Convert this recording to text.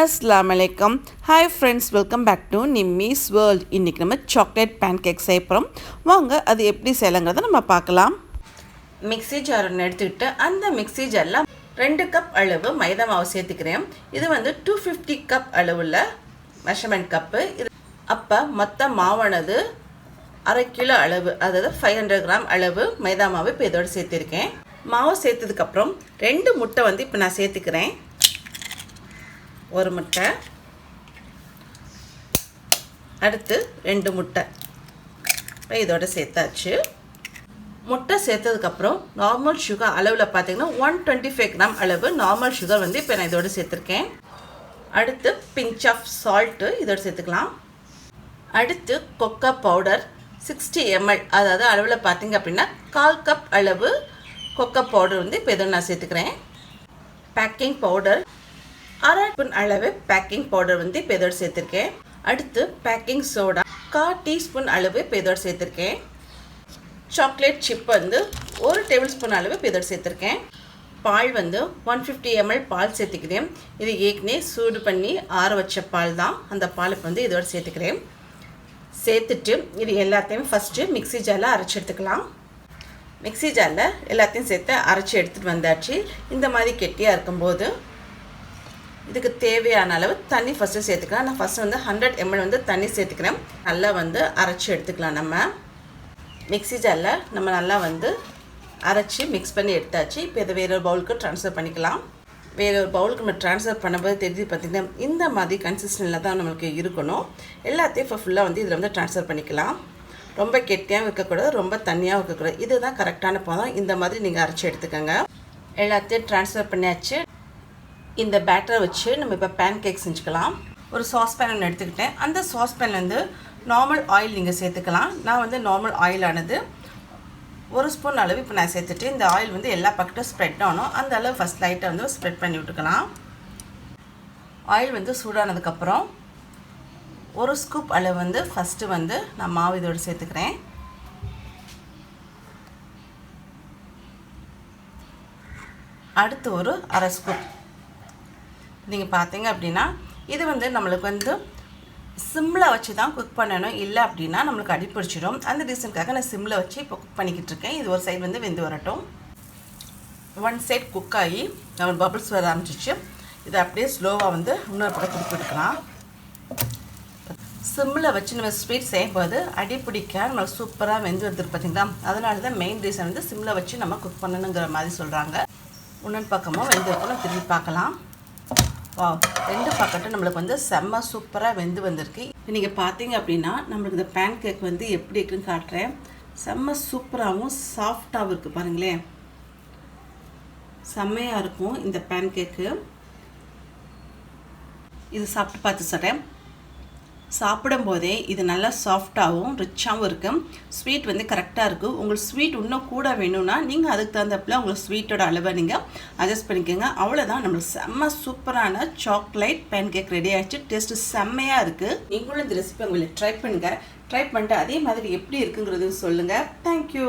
அஸ்லாம் வலைக்கம் hi friends welcome back to Nimmi's world இன்றைக்கி நம்ம சாக்லேட் பேன் கேக் செய்ய வாங்க அது எப்படி செய்யலாங்கிறத நம்ம பார்க்கலாம். மிக்ஸி ஜார் ஒன்று எடுத்துக்கிட்டு அந்த மிக்ஸி ஜாரில் ரெண்டு கப் அளவு மைதா மாவு சேர்த்துக்கிறேன். இது வந்து டூ ஃபிஃப்டி கப் அளவில் மெஷர்மெண்ட் கப்பு இது அப்போ மொத்த மாவானது அரை கிலோ அளவு அதாவது ஃபைவ் ஹண்ட்ரட் கிராம் அளவு மைதா மாவு இப்போ இதோடு சேர்த்துருக்கேன். மாவு சேர்த்ததுக்கப்புறம் ரெண்டு முட்டை வந்து இப்போ நான் சேர்த்துக்கிறேன். ஒரு முட்டை. அடுத்து ரெண்டு முட்டை. இப்போ இதோட சேர்த்தாச்சு. முட்டை சேர்த்ததுக்கப்புறம் நார்மல் சுகர் அளவில் பார்த்தீங்கன்னா ஒன் டுவெண்ட்டி ஃபைவ் கிராம் அளவு நார்மல் சுகர் வந்து இப்போ நான் இதோட சேர்த்துருக்கேன். அடுத்து பிஞ்ச் ஆஃப் சால்ட்டு இதோட சேர்த்துக்கலாம். அடுத்து கொக்கா பவுடர் சிக்ஸ்டி எம்எல் அதாவது அளவில் பார்த்தீங்க அப்படின்னா கால் கப் அளவு கொக்கா பவுடர் வந்து இப்போ இதோட நான் சேர்த்துக்கிறேன். பேக்கிங் பவுடர் அரை ஸ்பூன் அளவு பேக்கிங் பவுடர் வந்து இப்போ இதோட சேர்த்துருக்கேன். அடுத்து பேக்கிங் சோடா கா டீஸ்பூன் அளவு இப்போ இதோட சேர்த்துருக்கேன். சாக்லேட் சிப் வந்து ஒரு டேபிள் ஸ்பூன் அளவு இப்போ இதோட சேர்த்துருக்கேன். பால் வந்து ஒன் ஃபிஃப்டி எம்எல் பால் சேர்த்துக்கிறேன் இது ஏற்கனவே சூடு பண்ணி ஆற வச்ச பால் தான். அந்த பால் இப்போ வந்து இதோட சேர்த்துக்கிறேன். சேர்த்துட்டு இது எல்லாத்தையும் ஃபஸ்ட்டு மிக்ஸி ஜாரில் அரைச்சி எடுத்துக்கலாம். மிக்ஸி ஜாரில் எல்லாத்தையும் சேர்த்து அரைச்சி எடுத்துகிட்டு வந்தாச்சு. இந்த மாதிரி கெட்டியாக இருக்கும்போது இதுக்கு தேவையான அளவு தண்ணி ஃபஸ்ட்டு சேர்த்துக்கலாம். நான் ஃபஸ்ட்டு வந்து ஹண்ட்ரட் எம்எல் வந்து தண்ணி சேர்த்துக்கிறேன். நல்லா வந்து அரைச்சி எடுத்துக்கலாம் நம்ம. மிக்ஸி ஜாரில் நம்ம நல்லா வந்து அரைச்சி மிக்ஸ் பண்ணி எடுத்தாச்சு. இப்போ இதை வேறொரு பவுலுக்கு ட்ரான்ஸ்ஃபர் பண்ணிக்கலாம். வேற ஒரு பவுலுக்கு நம்ம ட்ரான்ஸ்ஃபர் பண்ணும்போது தெரியுது பார்த்திங்கன்னா இந்த மாதிரி கன்சிஸ்டன்டில் தான் நம்மளுக்கு இருக்கணும். எல்லாத்தையும் இப்போ ஃபுல்லாக வந்து இதில் வந்து ட்ரான்ஸ்ஃபர் பண்ணிக்கலாம். ரொம்ப கெட்டியாகவும் இருக்கக்கூடாது ரொம்ப தண்ணியாகவும் இருக்கக்கூடாது இதுதான் கரெக்டான பதம். இந்த மாதிரி நீங்கள் அரைச்சி எடுத்துக்கோங்க. எல்லாத்தையும் ட்ரான்ஸ்ஃபர் பண்ணியாச்சு. இந்த பேட்டரை வச்சு நம்ம இப்போ பேன் கேக் செஞ்சுக்கலாம். ஒரு சாஸ் பேன் ஒன்று எடுத்துக்கிட்டேன். அந்த சாஸ் பேன் வந்து நார்மல் ஆயில் நீங்கள் சேர்த்துக்கலாம். நான் வந்து நார்மல் ஆயிலானது ஒரு ஸ்பூன் அளவு இப்போ நான் சேர்த்துட்டு இந்த ஆயில் வந்து எல்லா பக்கத்தும் ஸ்ப்ரெட் ஆகணும். அந்த அளவு ஃபஸ்ட் லைட்டை வந்து ஸ்ப்ரெட் பண்ணி விட்டுக்கலாம். ஆயில் வந்து சூடானதுக்கப்புறம் ஒரு ஸ்கூப் அளவு வந்து ஃபஸ்ட்டு வந்து நான் மாவு இதோடு சேர்த்துக்கிறேன். அடுத்து ஒரு அரை ஸ்கூப் நீங்கள் பார்த்தீங்க அப்படின்னா இது வந்து நம்மளுக்கு வந்து சிம்மில் வச்சு தான் குக் பண்ணணும். இல்லை அப்படின்னா நம்மளுக்கு அடிப்பிடிச்சிடும். அந்த ரீசனுக்காக நான் சிம்மில் வச்சு இப்போ குக் பண்ணிக்கிட்டு இருக்கேன். இது ஒரு சைடு வந்து வெந்து வரட்டும். ஒன் சைட் குக் ஆகி நம்ம பபிள்ஸ் வர ஆரம்பிச்சிச்சு. இதை அப்படியே ஸ்லோவாக வந்து இன்னொரு பக்கம் கொடுத்துருக்கலாம் சிம்மில் வச்சு நம்ம ஸ்வீட் செய்யும்போது அடி பிடிக்க நம்ம சூப்பராக வெந்து வந்துருக்கு பார்த்தீங்களா அதனால தான் மெயின் ரீசன் வந்து சிம்மில் வச்சு நம்ம குக் பண்ணணுங்கிற மாதிரி சொல்கிறாங்க இன்னொன்று பக்கமும் வெந்து வைக்கணும் திரும்பி பார்க்கலாம். வா ரெண்டு பக்கட்டும் நம்மளுக்கு வந்து செம்ம சூப்பராக வெந்து வந்திருக்கு. நீங்கள் பார்த்தீங்க அப்படின்னா நம்மளுக்கு இந்த பேன் கேக் வந்து எப்படி இருக்குன்னு காட்டுறேன். செம்ம சூப்பராகவும் சாஃப்டாகவும் இருக்குது பாருங்களேன். செம்மையாக இருக்கும் இந்த பேன் கேக்கு இது சாப்பிட்டு பார்த்து சொல்கிறேன் சாப்பிடும்போதே இது நல்லா சாஃப்டாகவும் ரிச்சாகவும் இருக்கும். ஸ்வீட் வந்து கரெக்டாக இருக்கும். உங்களுக்கு ஸ்வீட் இன்னும் கூட வேணும்னா நீங்கள் அதுக்கு தகுந்தப்பில் உங்களுக்கு ஸ்வீட்டோட அளவை நீங்கள் அட்ஜஸ்ட் பண்ணிக்கோங்க. அவ்வளோதான் நம்மளுக்கு செம்ம சூப்பரான சாக்லேட் பேன் கேக் ரெடி ஆகிடுச்சு டேஸ்ட்டு செம்மையாக இருக்குது நீங்களும் இந்த ரெசிபி உங்களுக்கு ட்ரை பண்ணுங்கள் ட்ரை பண்ணிட்டு அதே மாதிரி எப்படி இருக்குங்கிறது சொல்லுங்கள் தேங்க்யூ